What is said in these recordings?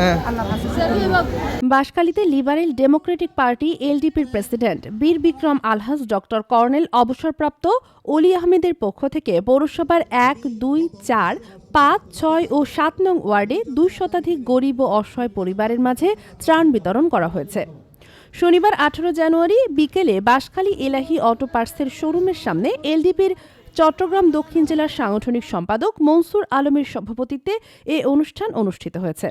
হ্যাঁ। আল্লাহ হাফিজ। বাঁশখালীতে লিবারেল ডেমোক্রেটিক পার্টি এলডিপির প্রেসিডেন্ট বীর বিক্রম আলহাজ ডক্টর কর্নেল অবসরপ্রাপ্ত অলি আহমেদের পক্ষ থেকে পৌরসভার এক দুই চার পাঁচ ছয় ও সাত নং ওয়ার্ডে দুই শতাধিক গরিব ও অসহায় পরিবারের মাঝে ত্রাণ বিতরণ করা হয়েছে। শনিবার আঠারো জানুয়ারি বিকেলে বাঁশখালী এলাহি অটো পার্সের শোরুমের সামনে এলডিপির চট্টগ্রাম দক্ষিণ জেলার সাংগঠনিক সম্পাদক মনসুর আলমের সভাপতিত্বে এ অনুষ্ঠান অনুষ্ঠিত হয়েছে।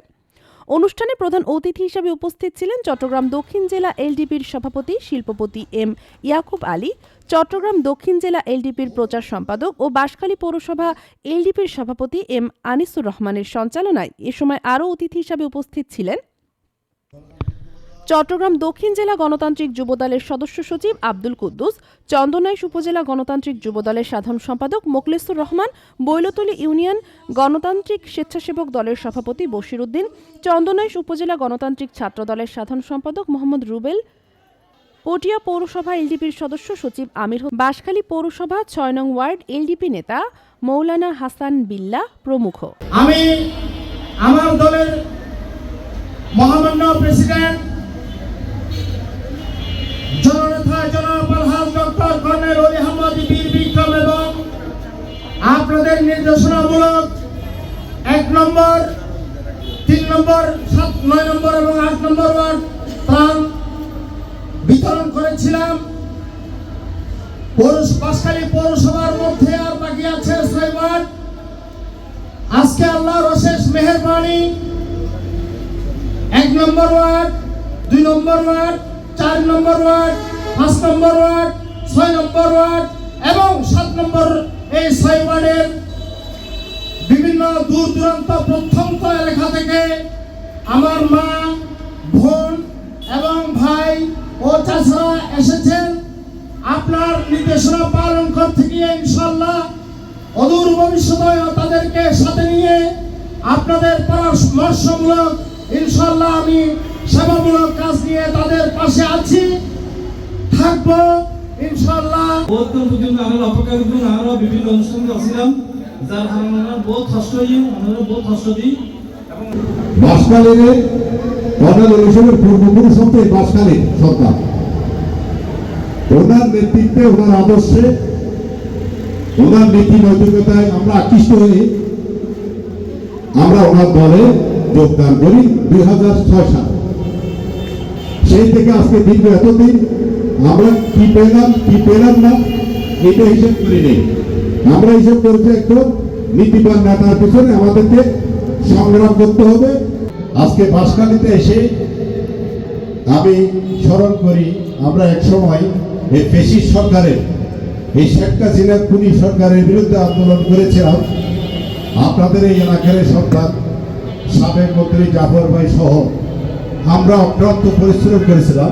অনুষ্ঠানে প্রধান অতিথি হিসেবে উপস্থিত ছিলেন চট্টগ্রাম দক্ষিণ জেলা এলডিপির সভাপতি শিল্পপতি এম ইয়াকুব আলী, চট্টগ্রাম দক্ষিণ জেলা এলডিপির প্রচার সম্পাদক ও বাঁশখালী পৌরসভা এলডিপির সভাপতি এম আনিসুর রহমানের সঞ্চালনায় এ সময় আরও অতিথি হিসাবে উপস্থিত ছিলেন। চট্টগ্রাম দক্ষিণ জেলা গণতান্ত্রিক যুবদলের সদস্য সচিব আব্দুল কুদ্দুস, চন্দনাইশ উপজেলা গণতান্ত্রিক যুবদলের সাধারণ সম্পাদক মোকলেসুর রহমান, বৈলতলী ইউনিয়ন গণতান্ত্রিক স্বেচ্ছাসেবক দলের সভাপতি বশির উদ্দিন চন্দনাইশ উপজেলা গণতান্ত্রিক ছাত্র দলের সাধারণ সম্পাদক মোহাম্মদ রুবেল, পটিয়া পৌরসভা এলডিপির সদস্য সচিব আমির বাঁশখালী পৌরসভা ছয় নং ওয়ার্ড এলডিপি নেতা মৌলানা হাসান বিল্লা প্রমুখ। আমি আমার দলের মহামান্য প্রেসিডেন্ট আপনাদের নির্দেশনামূলক এক নম্বর, তিন নম্বর, সাত, নয় নম্বর এবং আট নম্বর ওয়ার্ড ত্রাণ বিতরণ করেছিলাম। পৌরস বাঁশখালী পৌরসভার মধ্যে আর বাকি আছে ছয় ওয়ার্ড। আজকে আল্লাহর অশেষ মেহেরবানি। এক নম্বর ওয়ার্ড, দুই নম্বর ওয়ার্ড, চার নম্বর ওয়ার্ড, পাঁচ নম্বর ওয়ার্ড, ছয় নম্বর ওয়ার্ড এবং সাত নম্বর এই ওয়ার্ডের বিভিন্ন দূর দূরান্ত প্রত্যন্ত এলাকা থেকে আমার মা, বোন এবং ভাই ও চাষারা এসেছেন। আপনার নির্দেশনা পালন করতে গিয়ে ইনশাল্লাহ অদূর ভবিষ্যতে তাদেরকে সাথে নিয়ে আপনাদের পরামর্শমূলক ইনশাল্লাহ আমি সেবামূলক কাজ নিয়ে তাদের পাশে আছি। থাকব। ইনশাল্লাহ বহুতক্ষণ পর্যন্ত আমরা অপেক্ষা করতাম আমরা বিভিন্ন অনুষ্ঠান করছিলাম যার কারণে আমরা বহুত কষ্ট হই আমরা বহুত কষ্ট দিই। বাসকালীনের কর্নেল হিসেবে পূর্বপুরুষ হতে বাসকালীন সরকার। ওনার নেতৃত্বে ওনার আদর্শে ওনার নীতি নৈতিকতায় আমরা আকৃষ্ট হয়ে আমরা ওনার দলে যোগদান করি দুই হাজার ছয় সাল। সেই থেকে আজকে দীর্ঘ এতদিন আমরা কি পেলাম কি পেলাম না, এটা হিসেব করি নেই। আমরা হিসেব করেছি একটু নীতিবান নেতার পিছনে আমাদেরকে সংগ্রাম করতে হবে। আজকে বাসকালিতে এসে আমি স্মরণ করি, আমরা এক সময় এই পেশির সরকারের, এই শেখ হাসিনা খুনি সরকারের বিরুদ্ধে আন্দোলন করেছিলাম। আপনাদের এই এলাকার সরকার সাবেক মন্ত্রী জাফর ভাই সহ আমরা অক্লান্ত পরিশ্রম করেছিলাম।